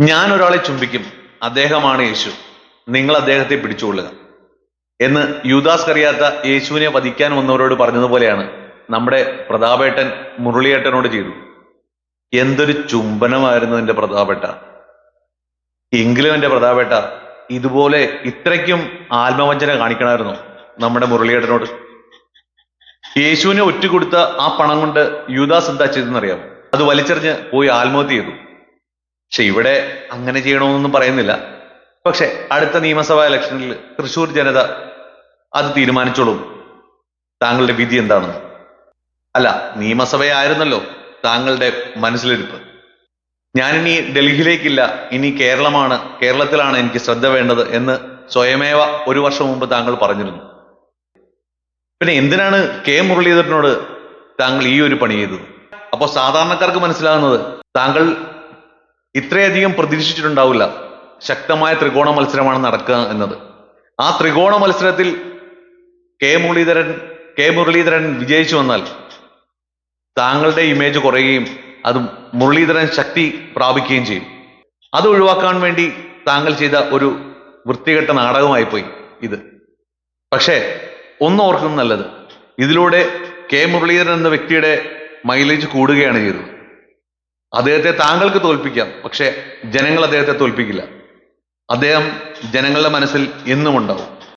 ഞാൻ ഒരാളെ ചുംബിക്കും. അദ്ദേഹമാണ് യേശു. നിങ്ങൾ അദ്ദേഹത്തെ പിടിച്ചുകൊള്ളുക. എന്ന് യൂദാസ് കറിയാത്ത യേശുവിനെ വധിക്കാൻ വന്നവരോട് പറഞ്ഞതുപോലെയാണ് നമ്മുടെ പ്രതാപേട്ടൻ മുരളിയേട്ടനോട് ചെയ്തു. എന്തൊരു ചുംബനമായിരുന്നു എന്റെ പ്രതാപേട്ട. എങ്കിലും എന്റെ പ്രതാപേട്ട ഇതുപോലെ ഇത്രയ്ക്കും ആത്മവഞ്ചന കാണിക്കണമായിരുന്നു നമ്മുടെ മുരളിയേട്ടനോട്. യേശുവിനെ ഒറ്റ കൊടുത്ത ആ പണം കൊണ്ട് യുദാസ് എന്താ ചെയ്തെന്നറിയാം അത് വലിച്ചെറിഞ്ഞ് പോയി ആത്മഹത്യ ചെയ്തു. പക്ഷെ ഇവിടെ അങ്ങനെ ചെയ്യണമെന്നൊന്നും പറയുന്നില്ല. പക്ഷെ അടുത്ത നിയമസഭാ ഇലക്ഷനിൽ തൃശൂർ ജനത അത് തീരുമാനിച്ചോളും. താങ്കളുടെ വിധി എന്താണെന്ന്. അല്ല നിയമസഭയായിരുന്നല്ലോ താങ്കളുടെ മനസ്സിലിരിപ്പ്. ഞാനിനി ഡൽഹിയിലേക്കില്ല ഇനി കേരളമാണ് കേരളത്തിലാണ് എനിക്ക് ശ്രദ്ധ വേണ്ടത് എന്ന് സ്വയമേവ ഒരു വർഷം മുമ്പ് താങ്കൾ പറഞ്ഞിരുന്നു. പിന്നെ എന്തിനാണ് കെ മുരളീധരനോട് താങ്കൾ ഈ ഒരു പണി ചെയ്തത്? അപ്പോൾ സാധാരണക്കാർക്ക് മനസ്സിലാകുന്നത് താങ്കൾ ഇത്രയധികം പ്രതീക്ഷിച്ചിട്ടുണ്ടാവില്ല ശക്തമായ ത്രികോണ മത്സരമാണ് നടക്കുക എന്നത്. ആ ത്രികോണ മത്സരത്തിൽ കെ മുരളീധരൻ കെ മുരളീധരൻ വിജയിച്ചു വന്നാൽ താങ്കളുടെ ഇമേജ് കുറയുകയും അത് മുരളീധരൻ ശക്തി പ്രാപിക്കുകയും ചെയ്യും. അത് ഒഴിവാക്കാൻ വേണ്ടി താങ്കൾ ചെയ്ത ഒരു വൃത്തികെട്ട നാടകമായി പോയി ഇത്. പക്ഷേ ഒന്ന് ഓർക്കുന്നത് നല്ലത്. ഇതിലൂടെ കെ മുരളീധരൻ എന്ന വ്യക്തിയുടെ മൈലേജ് കൂടുകയാണ് ചെയ്തത്. അദ്ദേഹത്തെ താങ്കൾക്ക് തോൽപ്പിക്കാം. പക്ഷെ ജനങ്ങൾ അദ്ദേഹത്തെ തോൽപ്പിക്കില്ല. അദ്ദേഹം ജനങ്ങളുടെ മനസ്സിൽ എന്നും ഉണ്ടാവും.